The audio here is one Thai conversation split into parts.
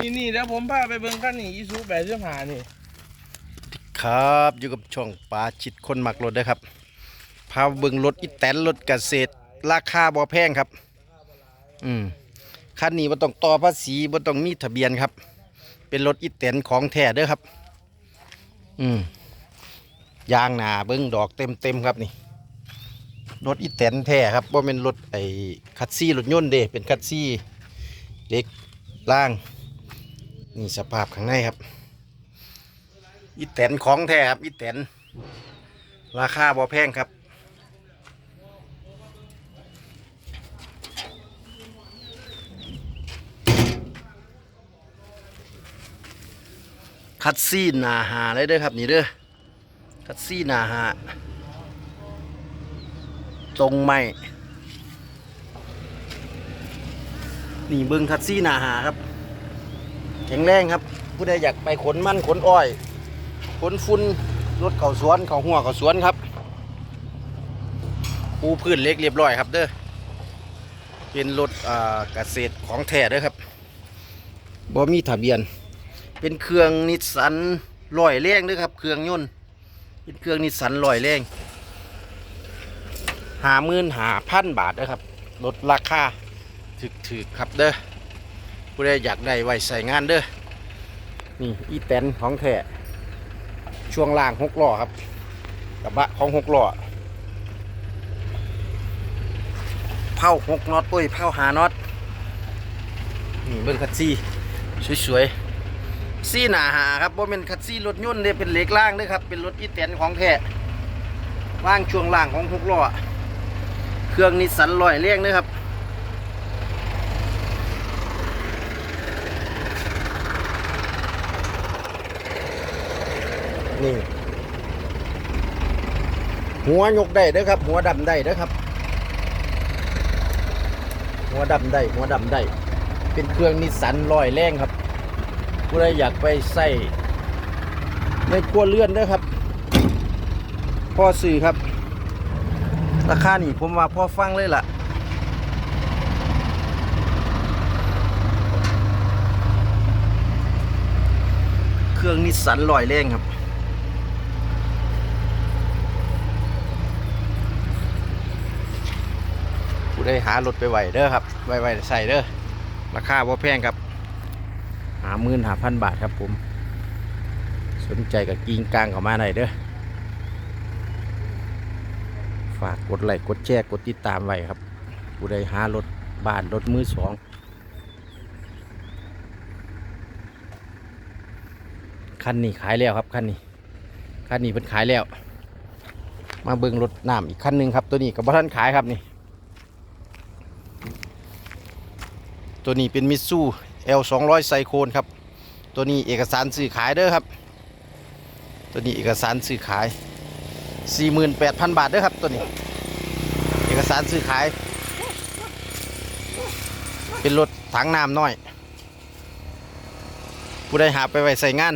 นี่นี่เดี๋ยวผมพาไปเบิ่งคันนี้อีซูแปดสิบห้านี่ครับอยู่กับช่องปลาชิดคนหมักรถเด้อครับพาเบิ่งรถอีแตนรถเกษตร ราคาบ่แพงครับ อืมคันนี้บ่ต้องต่อภาษีบ่ต้องมีทะเบียนครับ เป็นรถอีแตนของแท้เด้อครับ อืมยางหนาเบิ่งดอกเต็มเต็มครับนี่รถอีแตนแท้ครับบ่าเป็นรถไอ้คัดซี่รถยนต์เด้เป็นคัดซี่เล็กล่าง นี่สภาพข้างในครับอีแตนของแท้ครับอีแตนราคาบ่แพงครับคัดซี่นาหาเลยเด้อครับนี่เด้อคัดซี่นาหาตรงไหมนี่เบิ้งคัดซี่นาหาครับ ข็งแรงครับ ผู้ใดอยากไปขนมันขนอ้อย ขนฟุ้นรถเขาสวนเข่าหัวเขาสวนครับปูพื้นเล็กเรียบร้อยครับเด้อเป็นรถเกษตรของแท้เด้อครับบ่มีทะเบียน เป็นเครื่องนิสสันลอยแรงเด้อครับ เครื่องยนต์เป็นเครื่องนิสสันลอยแรงหาหมื่นหาพันบาทเด้อครับลดราคาถึกๆครับเด้อ ผู้ใดอยากได้ไว้ใส่งานเด้อนี่อีแตนของแท้ช่วงล่างหกล้อครับกระบะของหกล้อเผาหกน็อตปุ้ยเผาหาน็อตนี่เบิ้งคัดซี่สวยๆซี่หนาหาครับว่าเป็นคัดซี่รถยนต์เนี่ยเป็นเหล็กล่างเด้อครับ เป็นรถอีแตนของแท้ว่างช่วงล่างของหกล้อเครื่องนิสสันลอยเลี้ยงเด้อครับ นี่ หัวยกได้เด้อครับ หัวดำได้เด้อครับ หัวดำได้ หัวดำได้ เป็นเครื่องนิสสันลอยแรงครับผู้ใดอยากไปใส่ในครัวเลื่อนเด้อครับ พ่อสื่อครับ ราคานี่ผมว่าพ่อฟังเลยล่ะเครื่องนิสสันลอยแรงครับ ผู้ได้หารถไปไหวเด้อครับไวไวใส่เด้อราคาว่าแพงครับหาหมื่นหาพันบาทครับผม สนใจกับกิงกลางเข้ามาหน่อยเด้อฝากกดไลค์กดแชร์กดติดตามไว้ครับ ผู้ใดหารถบ้านรถมือสองคันนี้ขายแล้วครับคันนี้คันนี้เป็นขายแล้ว มาเบิ่งรถน้ำอีกคันหนึ่งครับ ตัวนี้กับบ้านขายครับนี่ ตัวนี้เป็นมิตซู L 2 0 0 ไซโคนครับ ตัวนี้เอกสารซื้อขายเด้อครับ ตัวนี้เอกสารซื้อขาย 48,000 บาทเด้อครับตัวนี้ เอกสารซื้อขาย เป็นรถถังน้ำน้อย ผู้ใดหาไปไว้ใส่งาน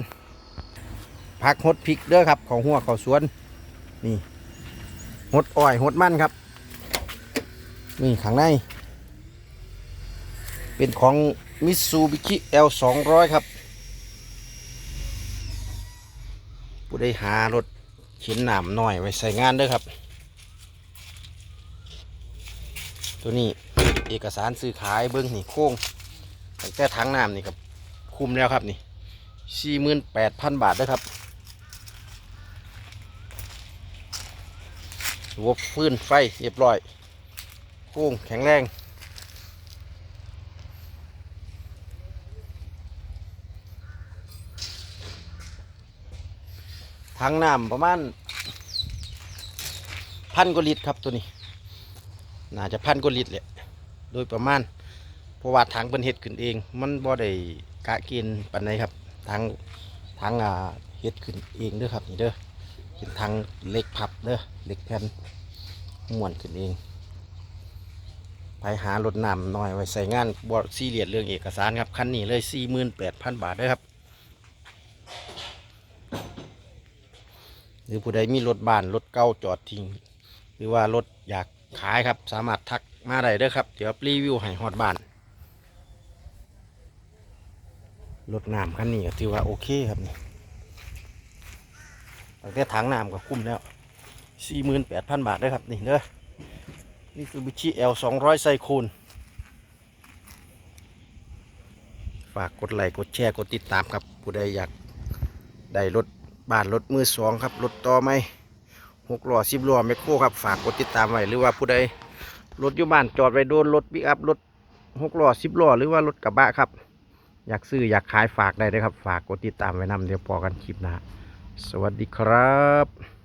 พักหดพริกเด้อครับของหัวเขาสวน นี่หดอ้อยหดมันครับ นี่ข้างใน เป็นของมิตซูบิชิ L 2 0 0ครับ ผู้ได้หารถเข็นหนามหน่อยไว้ใส่งานด้อครับ ตัวนี้เอกสารซื้อขายเบิ้งนี่โค้งตั้งแต่ถังน้ำนี่ครับ คุมแล้วครับนี่สี่หมื่นแปดพันบาทด้อครับระบบฟื้นไฟเรียบร้อยโค้งแข็งแรง ถังน้ำประมาณพันกว่าลิตรครับตัวนี้ น่าจะพันกว่าลิตรแหละโดยประมาณเพราะว่าถังเป็นเห็ดขึ้นเอง มันบ่ได้กะกณฑ์ปานใดครับถังถังอ่าเห็ดขึ้นเองเด้อครับนี่เด้อเป็นถังเหล็กพับเด้อเหล็กแผ่นม้วนขึ้นเองไปหารถน้ำหน่อยไว้ใส่งานบอซีเรียสเรื่องเอกสารครับ คันนี้เลย 48,000 บาทเด้อครับ หรือผู้ใดมีรถบ้านรถเก่าจอดทิ้งหรือว่ารถอยากขายครับ สามารถทักมาได้เด้อครับ เดี๋ยวรีวิวให้ฮอดบ้านรถน้ำคันนี้ถือว่าโอเคครับนี่ตั้งแต่ถังน้ำก็คุ้มแล้วสี่หมื่นแปดพันบาทเด้ครับนี่เด้อนี่คือบิชิ L สองร้อยไซคูนฝากกดไลค์กดแชร์กดติดตามครับผู้ใดอยากได้รถ บานรถมือสองครับรถต่อไหมหกล้อสิบล้อแมคโครครับฝากกดติดตามไว้หรือว่าผู้ใดรถอยู่บ้านจอดไว้โดนรถปิกอัพรถหกล้อสิบล้อหรือว่ารถกระบะครับ อยากซื้ออยากขายฝากได้เลยครับ ฝากกดติดตามไว้นำเดี๋ยวพอกันคลิปหน้าสวัสดีครับ